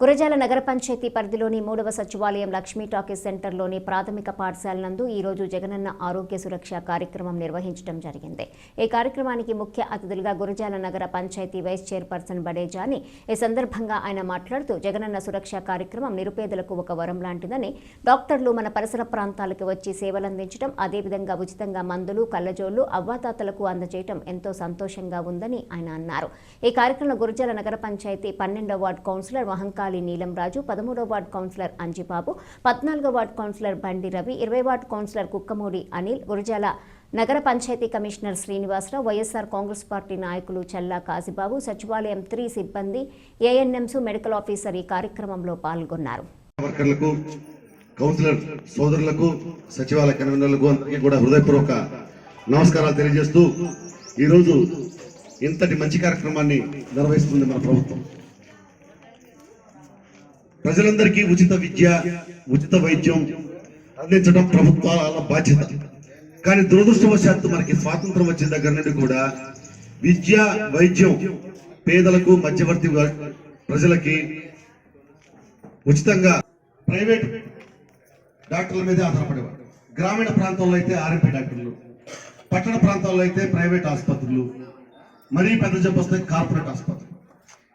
గురజాల నగర పంచాయతీ పరిధిలోని మూడవ సచివాలయం లక్ష్మీ టాకీస్ సెంటర్లోని ప్రాథమిక పాఠశాల నందు ఈరోజు జగనన్న ఆరోగ్య సురక్ష కార్యక్రమం నిర్వహించడం జరిగింది. ఈ కార్యక్రమానికి ముఖ్య అతిథులుగా గురజాల నగర పంచాయతీ వైస్ చైర్పర్సన్ బడేజాని ఈ సందర్భంగా ఆయన మాట్లాడుతూ జగనన్న సురక్ష కార్యక్రమం నిరుపేదలకు ఒక వరం లాంటిదని డాక్టర్లు మన పరిసర ప్రాంతాలకు వచ్చి సేవలందించడం అదేవిధంగా ఉచితంగా మందులు కళ్ళజోళ్ళు అవ్వాతాతలకు అందజేయటం ఎంతో సంతోషంగా ఉందని ఆయన అన్నారు. ఈ కార్యక్రమంలో గురజాల నగర పంచాయతీ పన్నెండవ వార్డు కౌన్సిలర్ మహంకాళి నీలం రాజు పదమూడో వార్డు కౌన్సిలర్ అంజిబాబు పద్నాలుగో వార్డు కౌన్సిలర్ బండి రవి ఇరవై వార్డు కౌన్సిలర్ కుక్కమూడి అనిల్ గురజాల నగర panchayat commissioner Srinivasarao YSR Congress party నాయకులు చల్లా కాశీబాబు సచివాలయం త్రీ సిబ్బంది ఏఎన్ఎంస్ మెడికల్ ఆఫీసర్ ఈ కార్యక్రమంలో పాల్గొన్నారు. కౌన్సిలర్ సోదరులకు సచివాలయ కన్వీనర్లకు అందరికీ కూడా హృదయపూర్వక నమస్కారాలు తెలియజేస్తూ ఈరోజు ఇంతటి మంచి కార్యక్రమాన్ని నిర్వహిస్తుంది మన ప్రభుత్వం. ప్రజలందరికీ ఉచిత విద్య ఉచిత వైద్యం అందించడం ప్రభుత్వాల బాధ్యత. కానీ దురదృష్టవశాత్తు మనకి స్వాతంత్రం వచ్చిన దగ్గర నుండి కూడా విద్య వైద్యం పేదలకు మధ్యవర్తి ప్రజలకి ఉచితంగా ప్రైవేట్ డాక్టర్ల మీదే ఆధారపడేవారు. గ్రామీణ ప్రాంతాల్లో అయితే ఆర్ఎంపీ డాక్టర్లు పట్టణ ప్రాంతాల్లో అయితే ప్రైవేట్ ఆసుపత్రులు మరీ పెద్ద జబ్బు వస్తే కార్పొరేట్ ఆసుపత్రులు.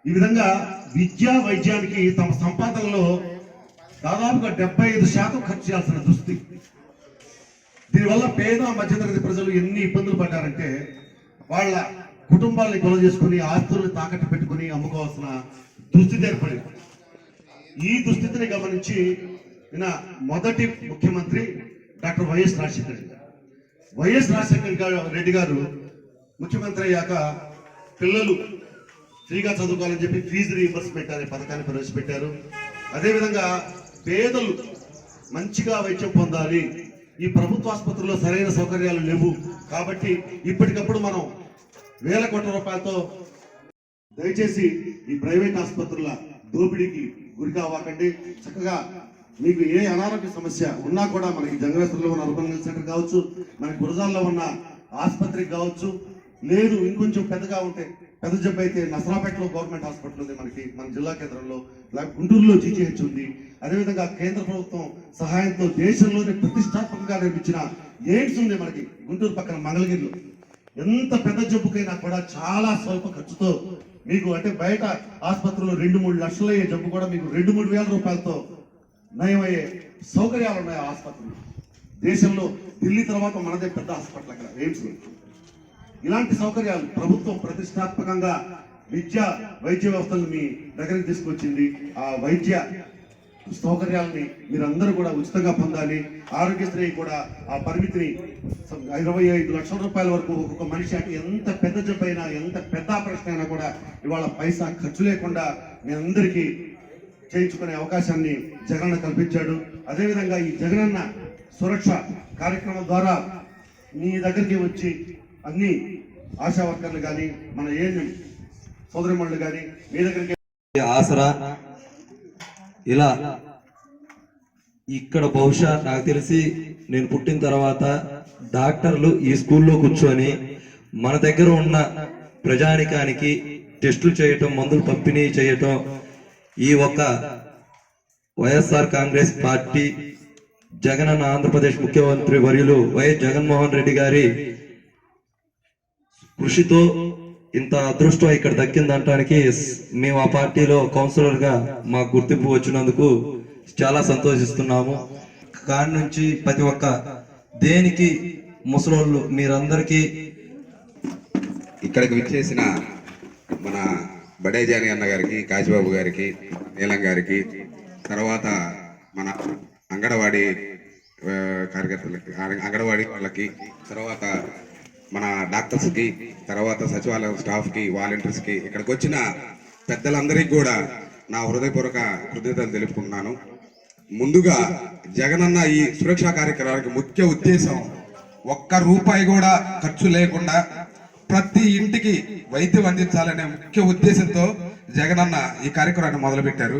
ఈ విధంగా విద్యా వైద్యానికి తమ సంపాదనలో దాదాపుగా డెబ్బై ఐదు శాతం ఖర్చు చేయాల్సిన దుస్థితి. దీనివల్ల పేద మధ్యతరగతి ప్రజలు ఎన్ని ఇబ్బందులు పడ్డారంటే వాళ్ళ కుటుంబాలని కొల చేసుకుని ఆస్తుల్ని తాకట్టు పెట్టుకుని అమ్ముకోవాల్సిన దుస్థితి ఏర్పడింది. ఈ దుస్థితిని గమనించి నిన్న మొదటి ముఖ్యమంత్రి డాక్టర్ వైఎస్ రాజశేఖర రెడ్డి గారు. వైఎస్ రాజశేఖర రెడ్డి గారు ముఖ్యమంత్రి అయ్యాక పిల్లలు ఫ్రీగా చదువుకోవాలని చెప్పి ఫీజు రీఎంబర్స్మెంట్ అనే పథకాన్ని ప్రవేశపెట్టారు. అదేవిధంగా పేదలు మంచిగా వైద్యం పొందాలి. ఈ ప్రభుత్వ ఆసుపత్రిలో సరైన సౌకర్యాలు లేవు. కాబట్టి ఇప్పటికప్పుడు మనం వేల కోట్ల రూపాయలతో దయచేసి ఈ ప్రైవేట్ ఆసుపత్రుల దోపిడీకి గురి కావాకండి చక్కగా మీకు ఏ అనారోగ్య సమస్య ఉన్నా కూడా మనకి జంగవేశ్వరంలో ఉన్న అర్బన్ హెల్త్ సెంటర్ కావచ్చు మనకి గురజాల్లో ఉన్న ఆసుపత్రికి కావచ్చు లేదు ఇంకొంచెం పెద్దగా ఉంటే పెద్ద జబ్బు అయితే నసరాపేటలో గవర్నమెంట్ హాస్పిటల్ ఉంది మనకి మన జిల్లా కేంద్రంలో. గుంటూరులో జీజీహెచ్ ఉంది. అదేవిధంగా కేంద్ర ప్రభుత్వం సహాయంతో దేశంలోనే ప్రతిష్టాత్మకంగా నిర్మించిన ఎయిడ్స్ ఉంది మనకి గుంటూరు పక్కన మంగళగిరిలో. ఎంత పెద్ద జబ్బుకైనా కూడా చాలా స్వల్ప ఖర్చుతో మీకు అంటే బయట ఆసుపత్రిలో రెండు మూడు లక్షలు అయ్యే జబ్బు కూడా మీకు రెండు మూడు వేల రూపాయలతో నయమయ్యే సౌకర్యాలు ఉన్నాయి ఆ ఆసుపత్రిలో. దేశంలో ఢిల్లీ తర్వాత మనదే పెద్ద హాస్పిటల్ అక్కడ ఎయిమ్స్ ఇలాంటి సౌకర్యాలు ప్రభుత్వం ప్రతిష్టాత్మకంగా విద్య వైద్య వ్యవస్థను మీ దగ్గరికి తీసుకొచ్చింది. ఆ వైద్య సౌకర్యాలని మీరందరూ కూడా ఉచితంగా పొందాలి. ఆరోగ్యశ్రీ కూడా ఆ పరిమితిని ఇరవై ఐదు లక్షల రూపాయల వరకు ఒక్కొక్క మనిషి అంటే ఎంత పెద్ద జబ్బు అయినా ఎంత పెద్ద ఆపరేషన్ అయినా కూడా ఇవాళ పైసా ఖర్చు లేకుండా మీ అందరికీ చేయించుకునే అవకాశాన్ని జగనన్న కల్పించాడు. అదేవిధంగా ఈ జగనన్న సురక్ష కార్యక్రమం ద్వారా మీ దగ్గరికి వచ్చి అన్ని ఆశా వర్కర్లు కానీ మన ఏఎన్ఎం సోదరిమణులు కానీ మీ దగ్గరికి ఆసరా. ఇలా ఇక్కడ బహుశా నాకు తెలిసి నేను పుట్టిన తర్వాత డాక్టర్లు ఈ స్కూల్లో కూర్చొని మన దగ్గర ఉన్న ప్రజానికానికి టెస్టులు చేయటం మందులు పంపిణీ చేయటం ఈ ఒక్క వైఎస్ఆర్ కాంగ్రెస్ పార్టీ జగనన్న ఆంధ్రప్రదేశ్ ముఖ్యమంత్రి వర్యులు వైఎస్ జగన్మోహన్ రెడ్డి గారి కృషితో ఇంత అదృష్టం ఇక్కడ దక్కిందంటానికి మేము ఆ పార్టీలో కౌన్సిలర్గా మాకు గుర్తింపు వచ్చినందుకు చాలా సంతోషిస్తున్నాము. కాడి నుంచి ప్రతి ఒక్క దేనికి ముసలోళ్ళు మీరందరికీ ఇక్కడికి విచ్చేసిన మన బడేజాని అన్న గారికి కాశీబాబు గారికి నీలం గారికి తర్వాత మన అంగడవాడి కార్యకర్తలకి ఆ- వాళ్ళకి తర్వాత మన డాక్టర్స్కి తర్వాత సచివాలయం స్టాఫ్కి వాలంటీర్స్కి ఇక్కడికి వచ్చిన పెద్దలందరికీ కూడా నా హృదయపూర్వక కృతజ్ఞతలు తెలుపుకుంటున్నాను. ముందుగా జగనన్న ఈ సురక్షా కార్యక్రమానికి ముఖ్య ఉద్దేశం ఒక్క రూపాయి కూడా ఖర్చు లేకుండా ప్రతి ఇంటికి వైద్యం అందించాలనే ముఖ్య ఉద్దేశంతో జగనన్న ఈ కార్యక్రమాన్ని మొదలుపెట్టారు.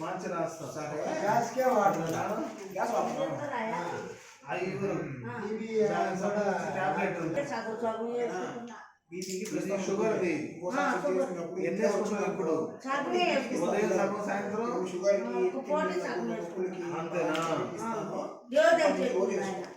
మంచి రాస్తా సరే గ్యాస్కే వాడుతున్నా గ్యాస్ వాడుతున్నా షుగర్ ఇప్పుడు ఉదయం సగం సాయంత్రం అంతేనా 不要在这里了。